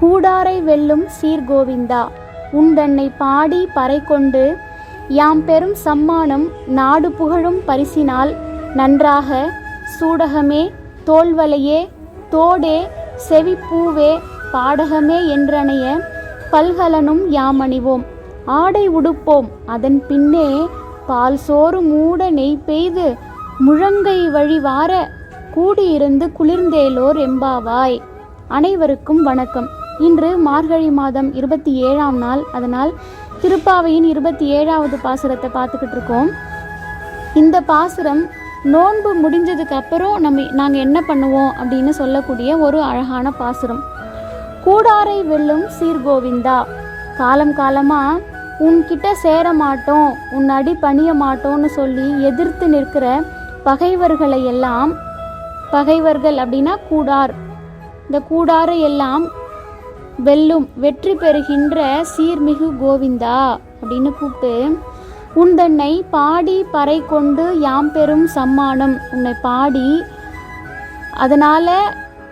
கூடாரை வெல்லும் சீர்கோவிந்தா உந்தன்னை பாடி பறை கொண்டு யாம் பெரும் சம்மானம் நாடு புகழும் பரிசினால் நன்றாக சூடகமே தோல்வலையே தோடே செவிப்பூவே பாடகமே என்றனைய பல்கலனும் யாம் அணிவோம் ஆடை உடுப்போம் அதன் பின்னே பால் சோறு மூட நெய் பெய்து முழங்கை வழி வார கூடியிருந்து குளிர்ந்தேலோர் எம்பாவாய். அனைவருக்கும் வணக்கம். இன்று மார்கழி மாதம் இருபத்தி ஏழாம் நாள். அதனால் திருப்பாவையின் இருபத்தி ஏழாவது பாசுரத்தை பார்த்துக்கிட்டு இருக்கோம். இந்த பாசுரம் நோன்பு முடிஞ்சதுக்கு அப்புறம் நம்ம நாங்கள் என்ன பண்ணுவோம் அப்படின்னு சொல்லக்கூடிய ஒரு அழகான பாசுரம். கூடாரை வெல்லும் சீர்கோவிந்தா காலம் காலமாக உன்கிட்ட சேர மாட்டோம் உன் அடி பணிய மாட்டோம்னு சொல்லி எதிர்த்து நிற்கிற பகைவர்களை எல்லாம் பகைவர்கள் அப்படின்னா கூடார். இந்த கூடாரை எல்லாம் வெல்லும் வெற்றி பெறுகின்ற சீர்மிகு கோவிந்தா அப்படின்னு கூப்பிட்டு உந்தன்னை பாடி பறை கொண்டு யாம் பெரும் சம்மானம். உன்னை பாடி அதனால்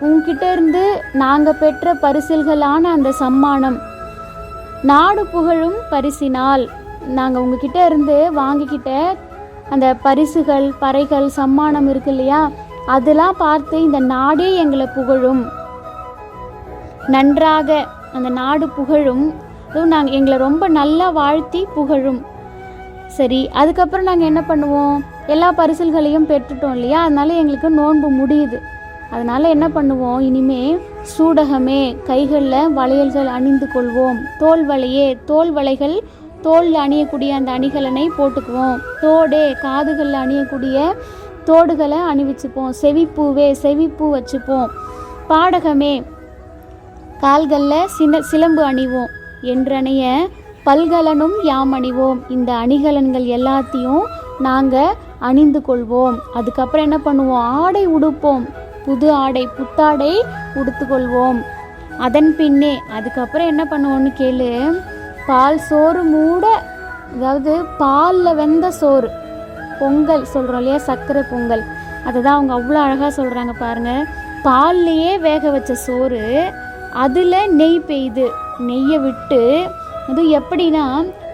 உன்கிட்ட இருந்து நாங்கள் பெற்ற பரிசில்களான அந்த சம்மானம். நாடு புகழும் பரிசினால். நாங்கள் உங்ககிட்ட இருந்து வாங்கிக்கிட்ட அந்த பரிசுகள் பறைகள் சம்மானம் இருக்கு இல்லையா? அதெல்லாம் பார்த்து இந்த நாடே எங்களை புகழும். நன்றாக அந்த நாடு புகழும். அதுவும் நாங்கள் எங்களை ரொம்ப நல்லா வாழ்த்தி புகழும். சரி அதுக்கப்புறம் நாங்கள் என்ன பண்ணுவோம்? எல்லா பரிசல்களையும் பெற்றுட்டோம் இல்லையா? அதனால எங்களுக்கு நோன்பு முடியுது. அதனால் என்ன பண்ணுவோம்? இனிமே சூடகமே கைகளில் வளையல்கள் அணிந்து கொள்வோம். தோல் வளையே தோல் வளைகள் தோலில் அணியக்கூடிய அந்த அணிகலனை போட்டுக்குவோம். தோடே காதுகளில் அணியக்கூடிய தோடுகளை அணிவிச்சுப்போம். செவிப்பூவே செவிப்பூ வச்சுப்போம். பாடகமே கால்களில் சின சிலம்பு அணிவோம். என்றனைய பல்கலனும் யாம் அணிவோம். இந்த அணிகலன்கள் எல்லாத்தையும் நாங்கள் அணிந்து கொள்வோம். அதுக்கப்புறம் என்ன பண்ணுவோம்? ஆடை உடுப்போம். புது ஆடை புத்தாடை உடுத்துக்கொள்வோம். அதன் பின்னே அதுக்கப்புறம் என்ன பண்ணுவோம்னு கேளு? பால் சோறு மூட அதாவது பாலில் வெந்த சோறு. பொங்கல் சொல்கிறோம் இல்லையா? சர்க்கரை பொங்கல். அதை தான் அவங்க அவ்வளோ அழகாக சொல்கிறாங்க பாருங்கள் பால்லையே வேக வச்ச சோறு அதில் நெய் பெய்யுது நெய்யை விட்டு அது எப்படின்னா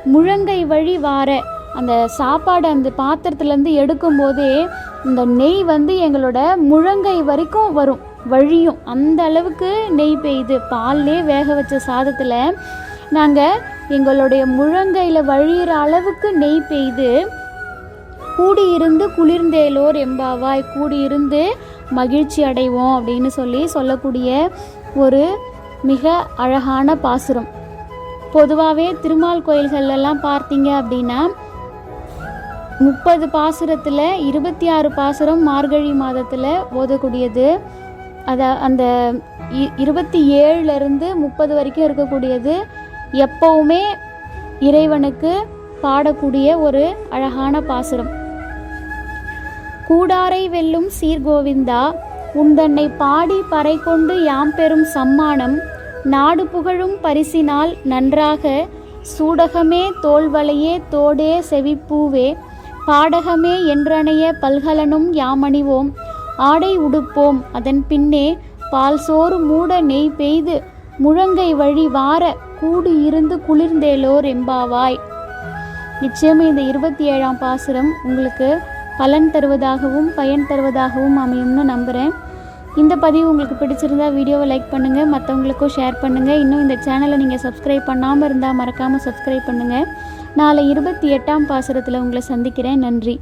முழங்கை வழி வார அந்த சாப்பாடு அந்த பாத்திரத்துலேருந்து எடுக்கும்போதே இந்த நெய் வந்து எங்களோட முழங்கை வரைக்கும் வரும் வழியும். அந்த அளவுக்கு நெய் பெய்யுது பால்லே வேக வச்ச சாதத்தில் நாங்கள் எங்களுடைய முழங்கையில் வழியிற அளவுக்கு நெய் பெய்யுது கூடியிருந்து குளிர்ந்தேலோர் எம்பாவாய் கூடியிருந்து மகிழ்ச்சி அடைவோம் அப்படின்னு சொல்லி சொல்லக்கூடிய ஒரு மிக அழகான பாசுரம். பொதுவாகவே திருமால் கோயில்கள்லாம் பார்த்தீங்க அப்படின்னா முப்பது பாசுரத்தில் இருபத்தி ஆறு பாசுரம் மார்கழி மாதத்தில் ஓதக்கூடியது. அதை அந்த இ- இருபத்தி ஏழுலேருந்து முப்பது வரைக்கும் இருக்கக்கூடியது. எப்பவுமே இறைவனுக்கு பாடக்கூடிய ஒரு அழகான பாசுரம். கூடாரை வெல்லும் சீர்கோவிந்தா உந்தன்னை பாடி பறை கொண்டு யாம் பெறும் சம்மானம் நாடு புகழும் பரிசினால் நன்றாக சூடகமே தோல்வளையே தோடே செவிப்பூவே பாடகமே என்றனைய பல்கலனும் யாமணிவோம் ஆடை உடுப்போம் அதன் பின்னே பால் சோறு மூட நெய் பெய்து முழங்கை வழி வார கூடு இருந்து குளிர்ந்தேலோர் எம்பாவாய். நிச்சயமே இந்த இருபத்தி ஏழாம் பாசுரம் உங்களுக்கு பலன் தருவதாகவும் பயன் தருவதாகவும் அமையும்னு நம்புகிறேன் இந்த பதிவு உங்களுக்கு பிடிச்சிருந்தா வீடியோவை லைக் பண்ணுங்கள் மற்றவங்களுக்கும் ஷேர் பண்ணுங்கள் இன்னும் இந்த சேனலை நீங்கள் சப்ஸ்கிரைப் பண்ணாமல் இருந்தால் மறக்காமல் சப்ஸ்கிரைப் பண்ணுங்கள் நாளை இருபத்தி எட்டாம் பாசுரத்தில் உங்களை சந்திக்கிறேன். நன்றி.